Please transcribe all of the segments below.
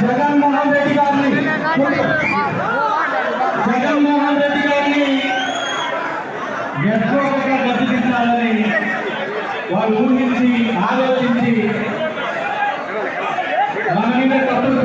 జగన్మోహన్ రెడ్డి గారిని. జగన్మోహన్ రెడ్డి గారిని ఎట్లోగా బతికించాలని వారు ఊహించి ఆలోచించి మన మీద తప్పులు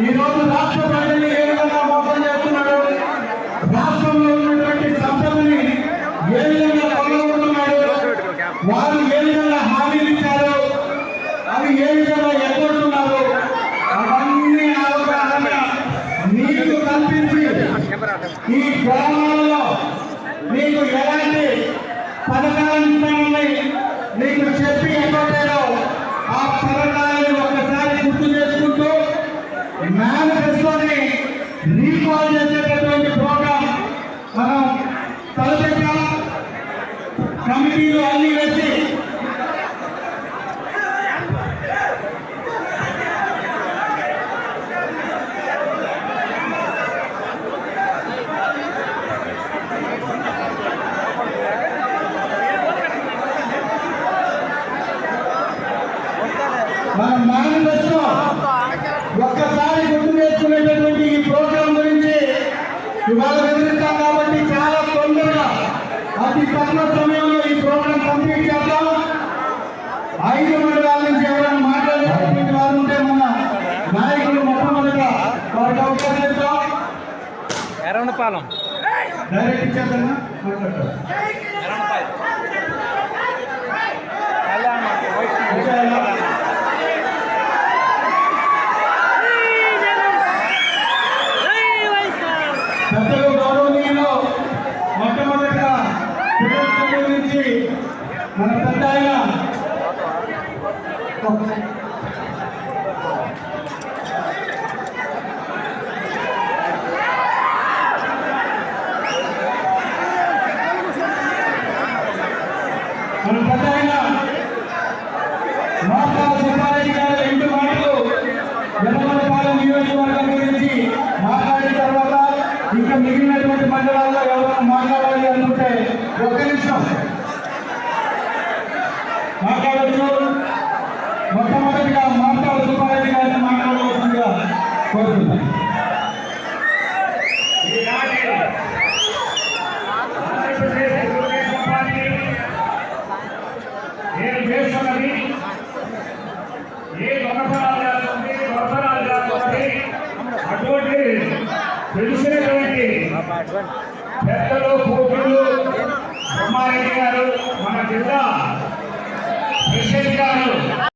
ఈ రోజు రాష్ట్ర ప్రజల్ని ఏ విధంగా మోసం చేస్తున్నాడు? రాష్ట్రంలో ఉన్నటువంటి సంపదని ఏ విధంగా పొందబోతున్నాడు వారు ఏ విధంగా హామీలు ఇచ్చారు? అవి ఏ విధంగా ఎగ్గొడుతున్నారు? అవన్నీ అవగాహన నీకు కల్పించి ఈ గ్రామాలలో నీకు ఎలాంటి పథకాలు ఇస్తానని నీకు చెప్పి ఎక్కడో రీకాల్ చేసేటటువంటి ప్రోగ్రాం మనం తలపెట్టాం కమిటీలు అన్ని వేసి మన మేనిఫెస్టో ఒక్కసారి గుర్తు చేసుకునేటటువంటి ఈ ప్రోగ్రాం గురించి ఇవాళ వివరిస్తాం కాబట్టి చాలా తొందరగా అతి తక్కువ సమయంలో ఈ ప్రోగ్రాం కంప్లీట్ చేద్దాం. ఐదు మండలాల నుంచి ఎవరైనా మాట్లాడేటటువంటి వారు ఉంటే మన నాయకులు మొట్టమొదట వారికి అవకాశం ఇస్తాం ఎర్రనపాలెం. డైరెక్ట్ ఇచ్చేద్దామా? మాట్లాడతాం కళ్యాణ్ పెద్దలు గౌరవనీయులు మొట్టమొదటిగా పిల్లల నుంచి మన పెద్ద ఆయన మన పెద్ద ఆయన మోకాల సుబ్బారెడ్డి గారి ఇంటి మాటలు వెనమలపాలెం నియోజకవర్గం గురించి మాట్లాడిన తర్వాత ఇంకా మిగిలినటువంటి మండలాల్లో మాట్లాడచ్చు. మొట్టమొదటిగా మాట్లాడ సుబ్బారెడ్డి గారిని మాట్లాడవలసిందిగా కోరుతున్నాను నేను చేస్తున్నది ఏ దొంగతనాలు దొంగతనాలు అటువంటి తెలిసినటువంటి పెద్దలు పూర్వులు బ్రహ్మారెడ్డి గారు మన జిల్లా చంద్రశేఖర్